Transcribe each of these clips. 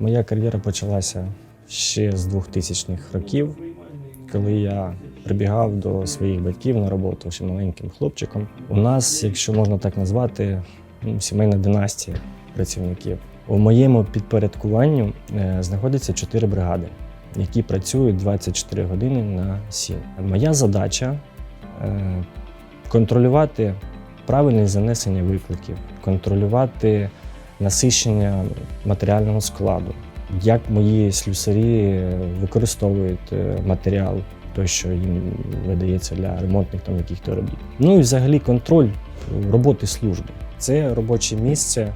Моя кар'єра почалася ще з 2000-х років, коли я прибігав до своїх батьків на роботу ще маленьким хлопчиком. У нас, якщо можна так назвати, ну, сімейна династія працівників. У моєму підпорядкуванню е, знаходиться чотири бригади, які працюють 24 години на 7. Моя задача е, контролювати правильне занесення викликів, контролювати насичення матеріального складу, як мої слюсарі використовують е, матеріал, той, що їм видається для ремонтних там яких-то робіт. Ну і взагалі контроль роботи служби. Це робоче місце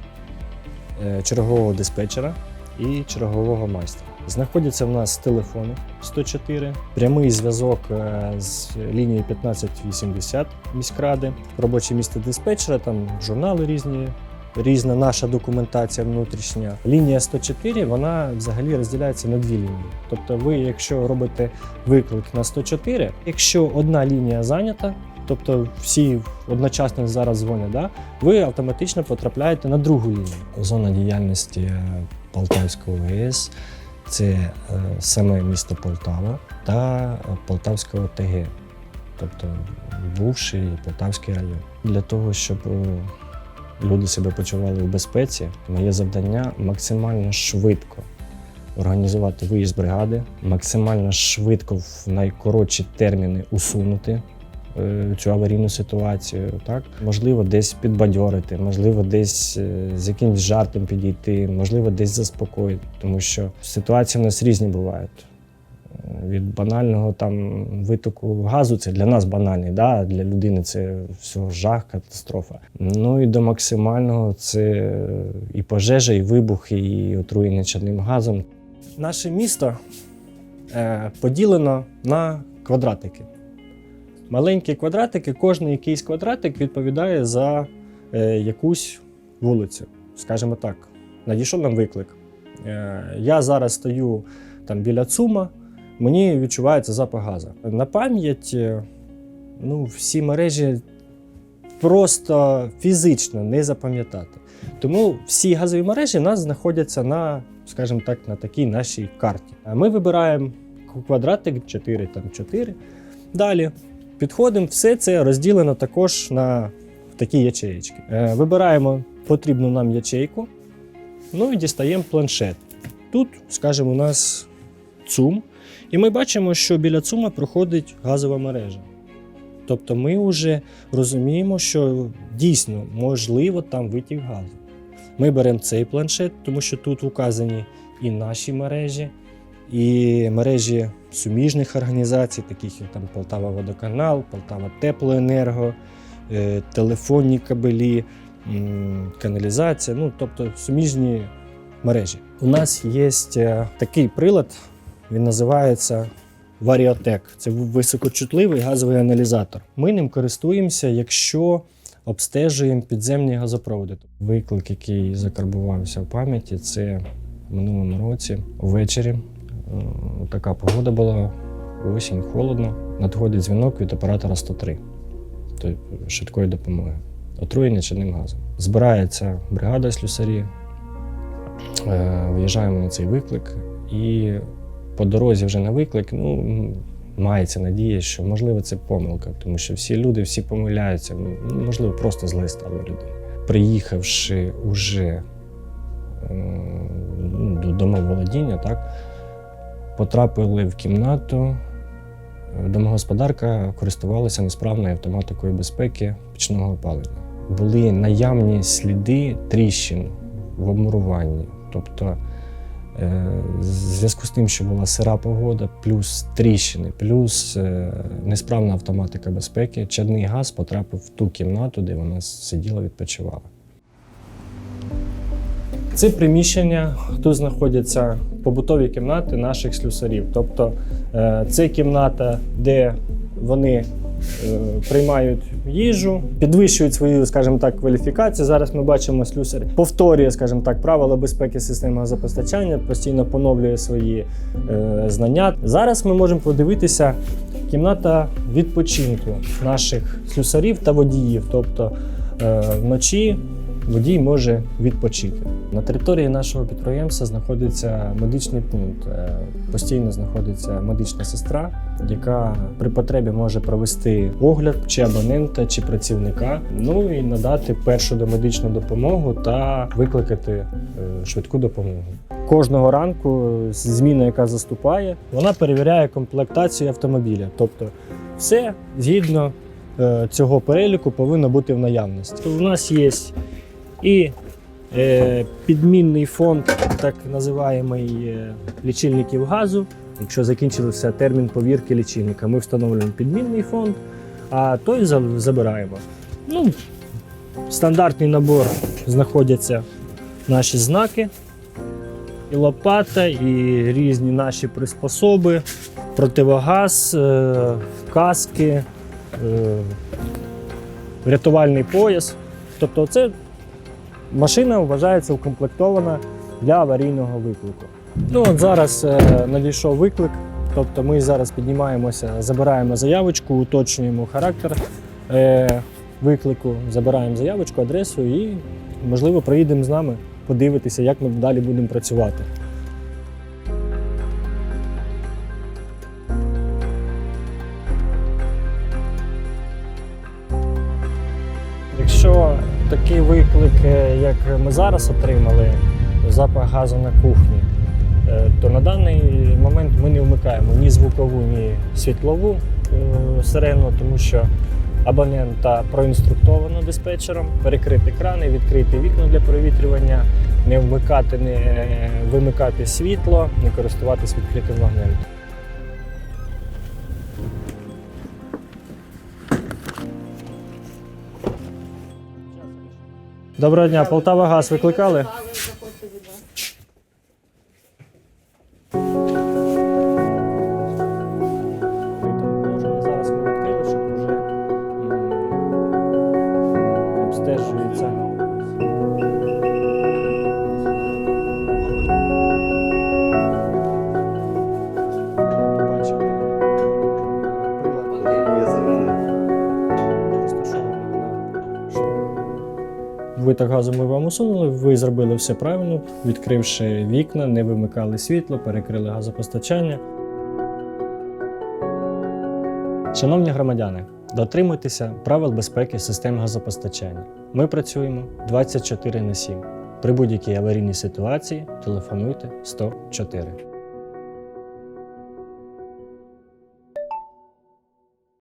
е, чергового диспетчера і чергового майстра. Знаходяться в нас телефони 104, прямий зв'язок е, з лінією 1580 міськради, робоче місце диспетчера, там журнали різні, різна наша документація внутрішня. Lінія 104 вона взагалі розділяється на дві лінії. Тобто, ви, якщо робите виклик на 104, якщо одна лінія зайнята, тобто всі одночасно зараз дзвонять, да, ви автоматично потрапляєте на другу лінію. Зона діяльності Полтавського ВС це е, саме місто Полтава та Полтавська ОТГ, тобто бувший Полтавський район. Для того, щоб е, люди себе почували у безпеці, моє завдання максимально швидко організувати виїзд бригади, максимально швидко в найкоротші терміни усунути е, цю аварійну ситуацію. Так? Можливо, десь підбадьорити, можливо, десь е, з якимось жартом підійти, можливо, десь заспокоїти, тому що ситуації в нас різні бувають. Від банального там витоку газу це для нас банальний, да? для людини це все жах, катастрофа. Ну і до максимального це і пожежа, і вибух, і отруєння чадним газом. Наше місто е, поділено на квадратики. Маленькі квадратики, кожен якийсь квадратик відповідає за е, якусь вулицю. Скажімо так, надійшов нам виклик. Е, я зараз стою там біля ЦУМа, мені відчувається запах газу. На пам'ять е, ну, всі мережі просто фізично не запам'ятати. Тому всі газові мережі у нас знаходяться на, скажімо так, на такій нашій карті. Ми вибираємо квадратик 4, там 4. Далі підходимо, все це розділено також на такі ячеєчки. Е, Вибираємо потрібну нам ячейку, ну і дістаємо планшет. Тут, скажімо, у нас ЦУМ, і ми бачимо, що біля ЦУМа проходить газова мережа. Тобто ми вже розуміємо, що дійсно можливо там витік газу. Ми беремо цей планшет, тому що тут указані і наші мережі, і мережі суміжних організацій, таких як там Полтава Водоканал, Полтава Теплоенерго, е, телефонні кабелі, каналізація, ну тобто суміжні мережі. У нас є е, такий прилад, він називається Варіотек. Це високочутливий газовий аналізатор. Ми ним користуємося, якщо обстежуємо підземні газопроводи. Виклик, який закарбувався в пам'яті, це в минулому році ввечері. Е, Така погода була, осінь, холодно. Надходить дзвінок від оператора 103 тобто швидкої допомоги. Отруєння чинним газом. Збирається бригада слюсарі, е, виїжджаємо на цей виклик, і по дорозі вже на виклик, ну, мається надія, що можливо це помилка, тому що всі люди всі помиляються, можливо, просто зле стало людей. Приїхавши уже е, ну, до домоволодіння, так, потрапили в кімнату. Домогосподарка користувалася несправною автоматикою безпеки пічного опалення. Були наявні сліди тріщин в обмуруванні. Тобто, в зв'язку з тим, що була сира погода, плюс тріщини, плюс е, несправна автоматика безпеки, чадний газ потрапив в ту кімнату, де вона сиділа, відпочивала. Це приміщення, тут знаходяться побутові кімнати наших слюсарів. Тобто е, це кімната, де вони е, приймають їжу, підвищують свою, скажімо так, кваліфікацію. Зараз ми бачимо слюсар повторює, скажімо так, правила безпеки системи газопостачання, постійно поновлює свої е, знання. Зараз ми можемо подивитися кімната відпочинку наших слюсарів та водіїв. Тобто е, вночі водій може відпочити. На території нашого підприємства знаходиться медичний пункт. Е, Постійно знаходиться медична сестра, яка при потребі може провести огляд чи абонента, чи працівника, ну і надати першу домедичну допомогу та викликати е, швидку допомогу. Кожного ранку зміна, яка заступає, вона перевіряє комплектацію автомобіля. Тобто, все згідно е, цього переліку повинно бути в наявності. У нас є і е, підмінний фонд, так називаємо е, лічильників газу. Якщо закінчився термін повірки лічильника, ми встановлюємо підмінний фонд, а той забираємо. Ну, стандартний набор знаходяться наші знаки, і лопата, і різні наші приспособи, противогаз, е, каски, е, рятувальний пояс. Тобто, це машина вважається укомплектована для аварійного виклику. Ну от зараз е, надійшов виклик. Тобто ми зараз піднімаємося, забираємо заявочку, уточнюємо характер е, виклику, забираємо заявочку, адресу і, можливо, приїдемо з нами подивитися, як ми далі будемо працювати. Якщо такий виклик, е, як ми зараз отримали, запах газу на кухні, е, то на даний момент ми не вмикаємо ні звукову, ні світлову е, сирену, тому що абонента проінструктовано диспетчером перекрити крани, відкрити вікна для провітрювання, не вмикати, не вимикати світло, не користуватись відкритим вогнем. Доброго дня, Полтава Газ викликали? Виток газу ми вам усунули, ви зробили все правильно, відкривши вікна, не вимикали світло, перекрили газопостачання. Шановні громадяни, дотримуйтеся правил безпеки систем газопостачання. Ми працюємо 24 на 7. При будь-якій аварійній ситуації телефонуйте 104.